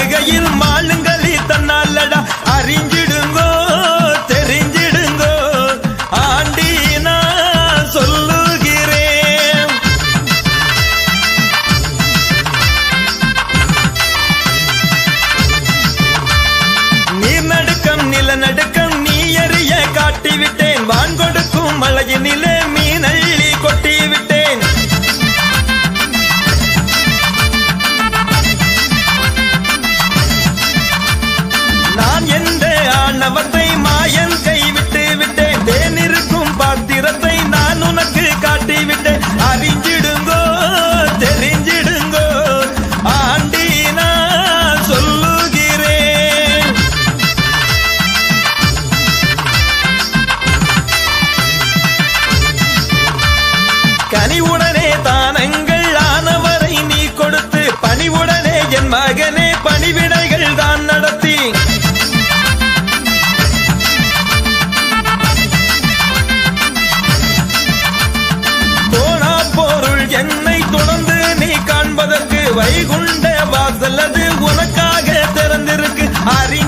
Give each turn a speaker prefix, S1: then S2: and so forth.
S1: மாளிகையில் மாலுங்களி தன்னாலடா அறிஞ்சிடுங்கோ தெரிஞ்சிடுங்கோ. ஆண்டி நான் சொல்லுகிறேன். நீர் நடுக்கம் நிலநடுக்கம் நீ அறிய காட்டிவிட்டேன். வான் கொடுக்கும் மழையினிலே எல்லாவற்றை மாயன் கைவிட்டு விட்டேன் தேனிருக்கும் பாத்திரத்தை நான் உனக்கு காட்டி விட்டேன் அறிஞ்சிடுங்கோ தெரிஞ்சிடுங்கோ ஆண்டி சொல்லுகிறேன். கனிவுடனே தானங்கள் ஆனவரை நீ கொடுத்து பணிவுடனே என் மகனே வைகுண்ட வாசல் அது உனக்காக திறந்திருக்கு. அறி